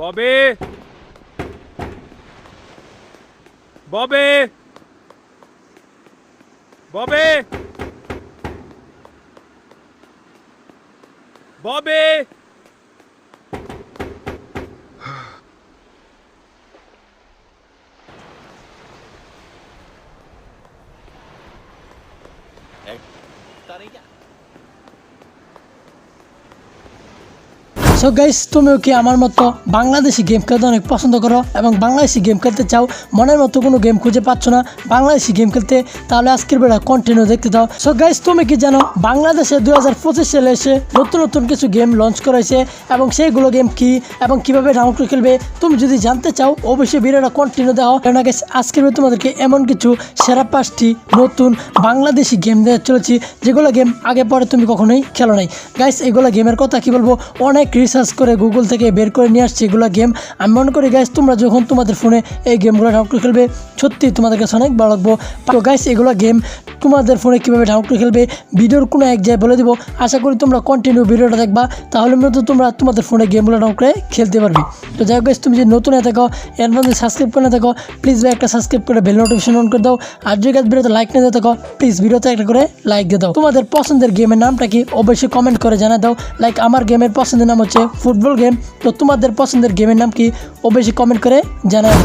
Bobby! Bobby! Bobby! Bobby! Hey. É, Tarinha. Tá so guys তুমিও কি আমার মতো বাংলাদেশি গেম খেলতে অনেক পছন্দ করো এবং বাংলাদেশি গেম খেলতে চাও? মনের মতো কোনো গেম খুঁজে পাচ্ছ না? বাংলাদেশি গেম খেলতে? তাহলে আজকের বেলা কন্টিনিউ দেখতে দাও। সো গাইস তুমি কি জানো, বাংলাদেশে দুই হাজার পঁচিশ সালে এসে নতুন নতুন কিছু গেম লঞ্চ করেছে এবং সেইগুলো গেম কি এবং কীভাবে ডাউনলোড খেলবে? তুমি যদি জানতে চাও, অবশ্যই ভিডিওটা কন্টিনিউ দাও। কেননা গাইস আজকের তোমাদেরকে এমন কিছু সেরা পাঁচটি নতুন বাংলাদেশি গেম দেওয়া চলেছি, যেগুলো গেম আগে পরে তুমি কখনোই খেলো নাই। গাইস এগুলো গেমের কথা কি বলব? অনেক রিসার্চ করে গুগল থেকে বের করে নিয়ে আসছি এগুলো গেম আমি মনে করি গাইস তোমরা যখন তোমাদের ফোনে এই গেমগুলো ডাউনলোড করে খেলবে সত্যি তোমাদের কাছে অনেক ভালো লাগবো। তো গাইস এগুলো গেম তোমাদের ফোনে কীভাবে ডাউনলোড করে খেলবে ভিডিওর কোনো এক জায়গায় বলে দেবো। আশা করি তোমরা কন্টিনিউ ভিডিওটা দেখবা তাহলে মূলত তোমরা তোমাদের ফোনে গেমগুলো ডাউনলোড করে খেলতে পারবে। তো যাই হোক guys, তুমি যদি নতুন হয়ে থাকো এর মধ্যে সাবস্ক্রাইব করে না থাকো প্লিজ ভাই একটা সাবস্ক্রাইব করে বেল নোটিফিকেশন অন করে দাও। আর যদি গাছ ভিডিওতে লাইক না দিয়ে থাকো প্লিজ ভিডিওতে একটা করে লাইক দিয়ে দাও। তোমাদের পছন্দের গেমের নামটা কি অবশ্যই কমেন্ট করে জানা দাও। লাইক আমার গেমের পছন্দের নাম হচ্ছে ফুটবল গেম তো তোমাদের পছন্দের গেমের নাম কি? অবশ্যই কমেন্ট করে জানাও।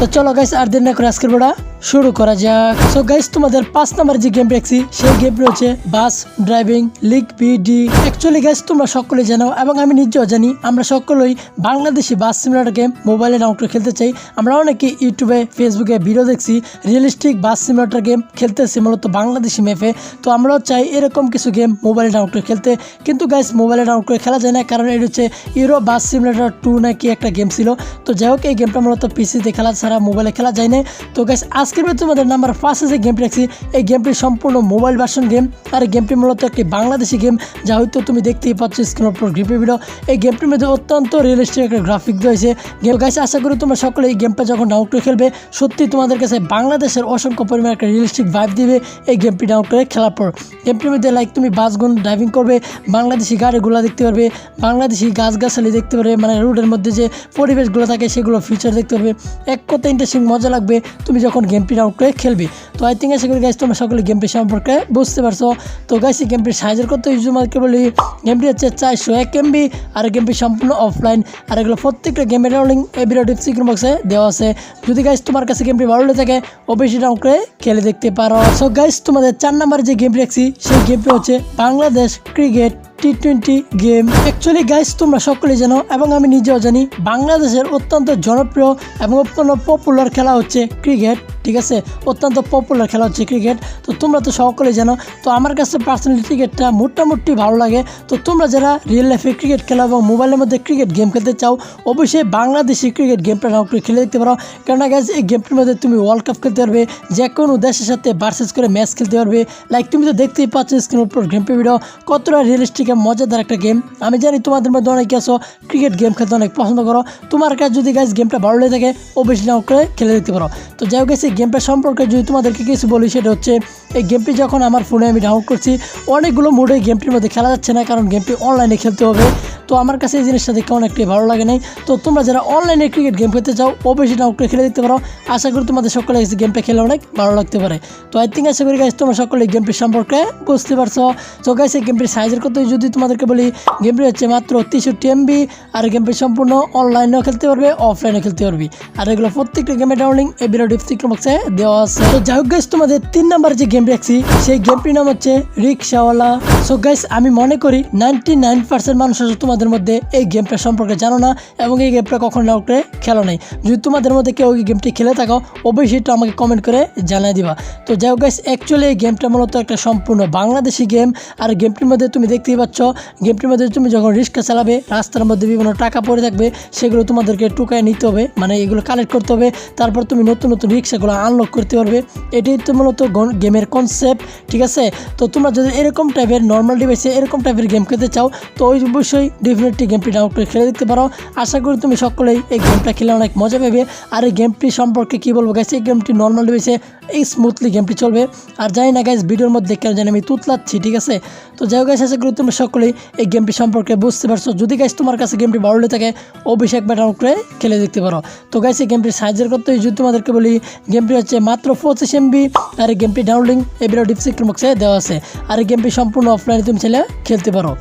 তো চলো গাইস আর দিন না করে আজকের বড়া শুরু করা যাক। সো গাইস তোমাদের পাঁচ নাম্বার যে গেম দেখছি, সেই গেমটি হচ্ছে bus driving league BD actually guys তোমরা সকলে জানো এবং আমি নিজেও জানি, আমরা সকলেই বাংলাদেশি বাস সিমুলেটর গেম মোবাইলে ডাউনলোড করে খেলতে চাই। আমরা অনেকে ইউটিউবে ফেসবুকে ভিডিও দেখছি রিয়েলিস্টিক বাস সিমুলেটর গেম খেলতেছি, মূলত বাংলাদেশি ম্যাপে তো আমরাও চাই এরকম কিছু গেম মোবাইলে ডাউনলোড করে খেলতে। কিন্তু গাইস মোবাইলে ডাউনলোড করে খেলা যায় না, কারণ এটা হচ্ছে ইউরো বাস সিমুলেটর টু নাকি একটা গেম ছিল। তো যাই হোক, এই গেমটা মূলত পিসিতে খেলা ছাড়া মোবাইলে খেলা যায় না তো গাইস আজকের ভিতরে তোমাদের নাম্বার ফার্স্টে যে গেমটি রাখছি এই গেমটি সম্পূর্ণ মোবাইল ভার্সন গেম আর গেমটি মূলত একটি বাংলাদেশি গেম যা হয়তো তুমি দেখতেই পাচ্ছ স্ক্রিনের উপর গ্রিপের ভিডিও এই গেমটির মধ্যে অত্যন্ত রিয়েলিস্টিক একটা গ্রাফিক রয়েছে। গেম গাইস আশা করি তোমরা সকলে এই গেমটা যখন ডাউনলোড করে খেলবে, সত্যি তোমাদের কাছে বাংলাদেশের অসংখ্য পরিমাণে একটা রিয়েলিস্টিক ভাইব দিবে এই গেমটি ডাউনলোড করে খেলার পর। গেমটির মধ্যে লাইক তুমি বাসগুন ড্রাইভিং করবে, বাংলাদেশি গাড়িগুলো দেখতে পারবে, বাংলাদেশি গাছগাছালি দেখতে পারবে মানে রোডের মধ্যে যে পরিবেশগুলো থাকে সেগুলো ফিচার দেখতে পারবে। এক কথা ইন্টারেস্টিং মজা লাগবে। তুমি যখন গেমটি ডাউনলোড করে খেলবে, তো আই থিঙ্ক আশা করি গাইস তোমরা সকলে গেমটি সম্পর্কে বুঝতে পারছ। তো গাইস এই গেমটির সাইজের কত ইউজ মার্কে বলি গেমটি হচ্ছে চারশো এক এমবি আর গেমটি সম্পূর্ণ অফলাইন আর এগুলো প্রত্যেকটা গেমের ডাউনলিং এই ভিডিও ডিসক্রিপশন বক্সে দেওয়া আছে। যদি গাইস তোমার কাছে গেমটি ভালো লেগে থাকে, অবশ্যই ডাউনলোড করে খেলে দেখতে পারো। সো গাইস তোমাদের চার নাম্বার যে গেমটি রাখছি সেই গেমটি হচ্ছে Bangladesh cricket T twenty game actually guys তোমরা সকলেই জানো এবং আমি নিজেও জানি বাংলাদেশের অত্যন্ত জনপ্রিয় এবং অত্যন্ত পপুলার খেলা হচ্ছে ক্রিকেট ঠিক আছে? অত্যন্ত পপুলার খেলা হচ্ছে ক্রিকেট তো তোমরা তো সকলেই জানো, তো আমার কাছে পার্সোনালি ক্রিকেটটা মোটামুটি ভালো লাগে। তো তোমরা যারা রিয়েল লাইফে ক্রিকেট খেলা এবং মোবাইলের মধ্যে ক্রিকেট গেম খেলতে চাও, অবশ্যই বাংলাদেশি ক্রিকেট গেমটা করে খেলে দেখতে পারো। কেননা গাইজ এই গেমটির মধ্যে তুমি ওয়ার্ল্ড কাপ খেলতে পারবে যে কোনো দেশের সাথে ভার্সেস করে ম্যাচ খেলতে পারবে। লাইক তুমি তো দেখতেই পাচ্ছ স্ক্রিনের উপর গেম ভিডিও কতটা রিয়েলিস্টিক এবং মজাদার একটা গেম আমি জানি তোমাদের মধ্যে অনেকে আছো ক্রিকেট গেম খেলতে অনেক পছন্দ করো। তোমার কাছে যদি গাছ গেমটা ভালো লেগে থাকে অবশ্যই না করে খেলে দেখতে পারো। তো যাই হোক এই গেমটা সম্পর্কে যদি তোমাদেরকে কিছু বলি, সেটা হচ্ছে, এই গেমটি যখন আমার ফোনে আমি ডাউনলোড করছি, অনেকগুলো মোডে গেমটির মধ্যে খেলা যাচ্ছে না, কারণ গেমটি অনলাইনে খেলতে হবে। তো আমার কাছে এই জিনিসটা দেখে অনেকটাই ভালো লাগে নাই। তো তোমরা যারা অনলাইনে ক্রিকেট গেম খেলতে চাও, অবশ্যই ডাউনলোড খেলে দেখতে পারো। আশা করি তোমাদের সকলে এই গেমটা খেলে অনেক ভালো লাগতে পারে। তো আই থিঙ্ক আশা করি গাইজ তোমরা সকলে এই গেমটির সম্পর্কে বুঝতে পারছ। তো গাইজ এই গেমটির সাইজের কথা যদি তোমাদেরকে বলি গেমটি হচ্ছে মাত্র তেষট্টি এমবি আর গেমটি সম্পূর্ণ অনলাইনেও খেলতে পারবে অফলাইনে খেলতে পারবি। আর এগুলো প্রত্যেকটা গেমের ডাউনলিং এই ভিডিও ডিসক্রিপশন বক্সে দেওয়া আছে। তো যাই হোক গাইজ তোমাদের তিন নাম্বার যে গেম রাখছি, সেই গেমটির নাম হচ্ছে রিক্সাওয়ালা। সো গাইজ আমি মনে করি নাইনটি নাইন পার্সেন্ট মানুষ আছে তোমাদের মধ্যে এই গেমটা সম্পর্কে জানো না এবং এই গেমটা কখনো করে খেলো নাই। যদি তোমাদের মধ্যে কেউ এই গেমটি খেলে থাকো, অবশ্যই এটা আমাকে কমেন্ট করে জানিয়ে দিবা। তো যাই হোক গাইজ অ্যাকচুয়ালি এই গেমটা মূলত একটা সম্পূর্ণ বাংলাদেশি গেম। আর গেমটির মধ্যে তুমি দেখতেই পাচ্ছ, গেমটির মধ্যে তুমি যখন রিক্সা চালাবে, রাস্তার মধ্যে বিভিন্ন টাকা পড়ে থাকবে, সেগুলো তোমাদেরকে টুকায় নিতে হবে মানে এগুলো কালেক্ট করতে হবে। তারপর তুমি নতুন নতুন রিক্সাগুলো আনলক করতে পারবে। এটাই তো মূলত গেমের কনসেপ্ট ঠিক আছে? তো তোমরা যদি এরকম টাইপের নর্মাল ডিভাইসে এরকম টাইপের গেম খেলতে চাও, তো অবশ্যই ডেফিনেটলি গেমটি ডাউনলোড করে খেলে দেখতে পারো। আশা করি তুমি সকলেই এই গেমটা খেলে অনেক মজা পাবে। আর এই গেমটি সম্পর্কে কি বলব গাইস এই গেমটি নর্মাল বেসে এই স্মুথলি গেমটি চলবে। আর জানি না গাইস ভিডিওর মধ্যে কেন জানি আমি তুতলাচ্ছি, ঠিক আছে? তো যাই হোক গাইস আশা করি তোমরা সকলেই এই গেমটি সম্পর্কে বুঝতে পারছ। যদি গাইস তোমার কাছে গেমটি ভালো লেগে থাকে, অবশ্যই একবার ডাউনলোড করে খেলে দেখতে পারো। তো গাইস এই গেমটির সাহায্যের করতে যদি তোমাদেরকে বলি গেমটি হচ্ছে মাত্র পঁচিশ এমবি আর এই গেমটি ডাউনলোডিং এই ভিডিও ডিসক্রিপশন দেওয়া আছে। আর এই গেমটি সম্পূর্ণ অফলাইনে তুমি ছেলে খেলতে পারো।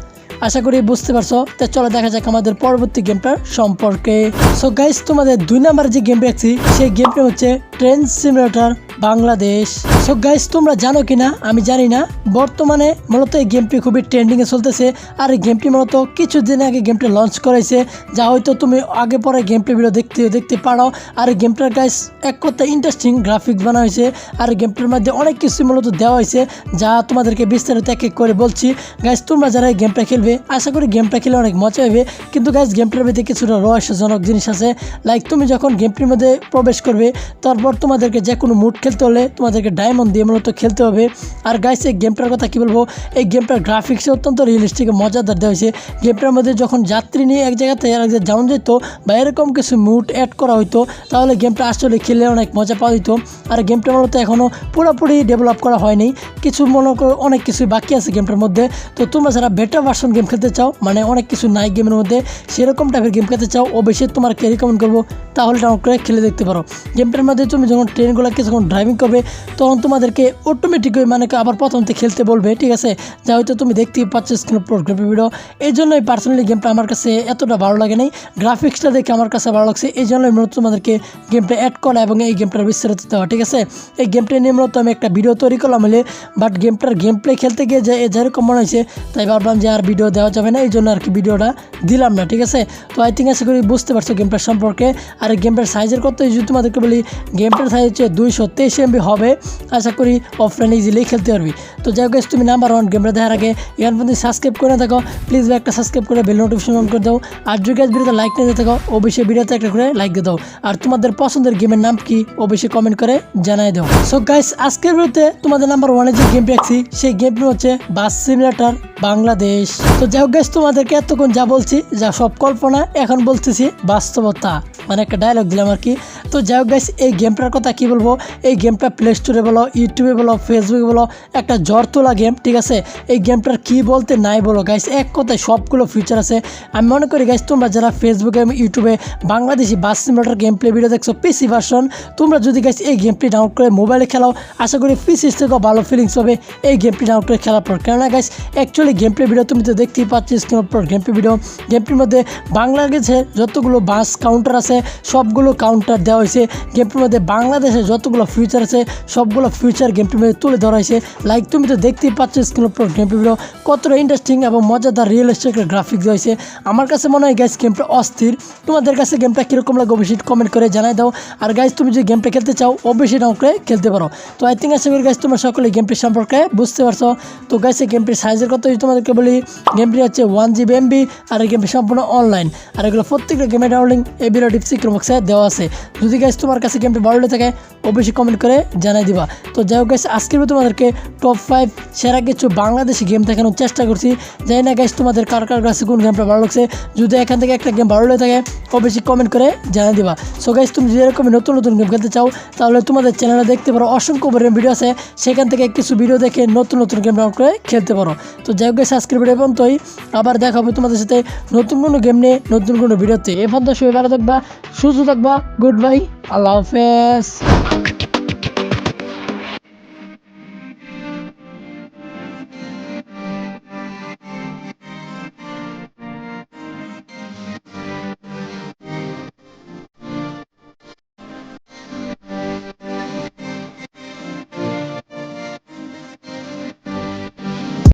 আশা করি বুঝতে পারছ। তো চলো দেখা যাক আমাদের পরবর্তী গেমটার সম্পর্কে। সো গাইস তোমাদের দুই নাম্বার যে গেমটি আছি সেই গেমটি হচ্ছে train simulator Bangladesh so guys তোমরা জানো কিনা? আমি জানি না। বর্তমানে মূলত এই গেমটি খুবই ট্রেন্ডিংয়ে চলতেছে। আর এই গেমটি মূলত কিছুদিন আগে গেমটি লঞ্চ করেছে যা হয়তো তুমি আগে পরে গেমটি ভিডিও দেখতে দেখতে পারো। আর এই গেমটার গাইস এক কথা ইন্টারেস্টিং গ্রাফিক্স বানা হয়েছে। আর গেমটার মধ্যে অনেক কিছু মূলত দেওয়া হয়েছে, যা তোমাদেরকে বিস্তারিত এক এক করে বলছি। গাইস তোমরা যারা এই গেমটা খেলবে আশা করি গেমটা খেলে অনেক মজা হবে। কিন্তু গাইস গেমটার মধ্যে কিছুটা রহস্যজনক জিনিস আছে। লাইক তুমি যখন গেমটির মধ্যে প্রবেশ করবে, তারপর তোমাদেরকে যে কোনো মুড খেলতে হলে তোমাদেরকে ডায়মন্ড দিয়ে মূলত খেলতে হবে। আর গাইস এই গেমটার কথা কি বলব? এই গেমটার গ্রাফিক্স অত্যন্ত রিয়েলিস্টিক মজাদার দেওয়া হয়েছে। গেমটার মধ্যে যখন যাত্রী নিয়ে এক জায়গা থেকে জায়গায় যাওয়া যেত বা এরকম কিছু মুড অ্যাড করা হতো তাহলে গেমটা আসলে খেলে অনেক মজা পাওয়া যেত। আর গেমটা মূলত এখনও পুরোপুরি ডেভেলপ করা হয়নি। কিছু মনে অনেক কিছু বাকি আছে গেমটার মধ্যে। তো তোমরা যারা বেটার ভার্সন গেম খেলতে চাও মানে অনেক কিছু নাই গেমের মধ্যে, সেরকম টাইপের গেম খেলতে চাও, অবশ্যই তোমাকে রিকমেন্ড করব, তাহলে ডাউনলোড করে খেলে দেখতে পারো। গেমটার মধ্যে তুমি যখন ট্রেনগুলোকে যখন ড্রাইভিং করবে, তখন তোমাদেরকে অটোমেটিক মানে আবার প্রথম থেকে খেলতে বলবে, ঠিক আছে? যা হয়তো তুমি দেখতেই পাচ্ছ স্ক্রিন প্রোগ্রাম ভিডিও এই জন্যই পার্সোনালি গেমটা আমার কাছে এতটা ভালো লাগে নাই। গ্রাফিক্সটা দেখে আমার কাছে ভালো লাগছে, এই জন্যই মূলত তোমাদেরকে গেমটা অ্যাড করা এবং এই গেমটার বিস্তারিত দেওয়া ঠিক আছে? এই গেমটা নিয়ে মূলত আমি একটা ভিডিও তৈরি করলাম হলে বাট গেমটার গেম প্লে খেলতে গিয়ে যে যেরকম মনে হয়েছে, তাই ভাবলাম যে আর ভিডিও দেওয়া যাবে না এই জন্য আর কি ভিডিওটা দিলাম না, ঠিক আছে? তো আই থিঙ্ক আশা করি বুঝতে পারছ গেমটার সম্পর্কে। আর গেমটার সাইজের কত যদি তোমাদেরকে বলি গেমটার সাইজ হচ্ছে দুইশো তেইশ এমবি হবে। আশা করি অফলাইন ইজিলি খেলতে পারবি। তো যাই হোক তুমি নাম্বার ওয়ান গেমটা দেখার আগে এখান পর্যন্ত সাবস্ক্রাইব করে থাকো। প্লিজ একটা সাবস্ক্রাইব করে বেল নোটিফিকেশন অন করে দাও। আর যদি গাছ ভিডিওতে লাইক নিয়ে থাকো, অবশ্যই ভিডিওতে একটা করে লাইক দিয়ে দাও। আর তোমাদের পছন্দের গেমের নাম কি, অবশ্যই কমেন্ট করে জানাই দাও। সো গাইস আজকের ভিডিওতে তোমাদের নাম্বার ওয়ানে যে গেমটি রাখছি সেই গেমটি হচ্ছে বাস সিমুলেটর বাংলাদেশ তো যাই হোক তোমাদেরকে এতক্ষণ যা বলছি যা সব কল্পনা এখন বলতেছি বাস্তবতা। মানে একটা ডায়লগ দিলাম আর কি। তো যাই হোক গাইস এই গেমটার কথা কি বলব? এই গেমটা প্লে স্টোরে বলো ইউটিউবে বলো ফেসবুকে বলো, একটা জ্বর তোলা গেম ঠিক আছে? এই গেমটার কি বলতে নাই বলো গাইস এক কথায় সবগুলো ফিচার আছে। আমি মনে করি গাইস তোমরা যারা ফেসবুকে ইউটিউবে Bangladeshi bus simulator game play video দেখছ পিসি ভার্সন তোমরা যদি গাইস এই গেমটি ডাউনলোড করে মোবাইলে খেলাও, আশা করি পিসির থেকেও ভালো ফিলিংস হবে এই গেমটি ডাউনলোড করে খেলার পর। কেননা guys actually game play video তুমি তো দেখতেই পাচ্ছ স্ক্রিনের পর গেম প্লে ভিডিও গেমটির মধ্যে বাংলাদেশে যতগুলো বাস কাউন্টার আছে সবগুলো কাউন্টার দেওয়া হয়েছে। গেমটির মধ্যে বাংলাদেশে যতগুলো ফিউচার আছে, সবগুলো ফিউচার গেমটির মধ্যে তুলে ধরা হয়েছে। লাইক তুমি তো দেখতেই পাচ্ছ স্ক্রিনের পর গেম প্লে ভিডিও কতটা ইন্টারেস্টিং এবং মজাদার রিয়েল রিয়েলিস্টিক গ্রাফিক্স হয়েছে। আমার কাছে মনে হয় গাইস গেমটা অস্থির। তোমাদের কাছে গেমটা কীরকম লাগে অবশ্যই কমেন্ট করে জানাই দাও। আর গাইস তুমি যদি গেমটা খেলতে চাও, অবশ্যই ডাউন করে খেলতে পারো। তো আই থিঙ্ক আশা করি গাইস তোমরা সকলে গেমটির সম্পর্কে বুঝতে পারছ। তো গাইস এই গেমটির সাইজের কথা যদি তোমাদেরকে বলি গেমটি হচ্ছে ওয়ান জিবি এমবি আর এই গেমটি সম্পূর্ণ অনলাইন আর এগুলো প্রত্যেকটা গেমের ডাউনলিং এই ডিসক্রিপশন বক্সে দেওয়া আছে। যদি গাইস তোমার কাছে গেমটি ভালো লেগে থাকে, অবশ্যই কমেন্ট করে জানাই দিবা। তো যাই হোক গাইস আজকের তোমাদেরকে টপ ফাইভ সেরা কিছু বাংলাদেশি গেম দেখানোর চেষ্টা করছি। যাই না গাইস তোমাদের কার কার কাছে কোন গেমটা ভালো লাগছে। যদি এখান থেকে একটা গেম ভালো লেগে থাকে, অবশ্যই কমেন্ট করে জানাই দিবা। সো গাইস তুমি যদি এরকম নতুন নতুন গেম খেলতে চাও, তাহলে তোমাদের চ্যানেলে দেখতে পারো অসংখ্য পরিমাণ ভিডিও আছে। সেখান থেকে কিছু ভিডিও দেখে নতুন নতুন গেম ডাউনলোড করে খেলতে পারো। তো যাই হোক আজকের ভিডিও পর্যন্তই। আবার দেখা হবে তোমাদের সাথে নতুন কোনো গেম নিয়ে, নতুন কোনো ভিডিওতে এ পর্যন্ত সবাই ভালো থাকবা। সুস্থ থাকবা গুড বাই আল্লাহ হাফেজ।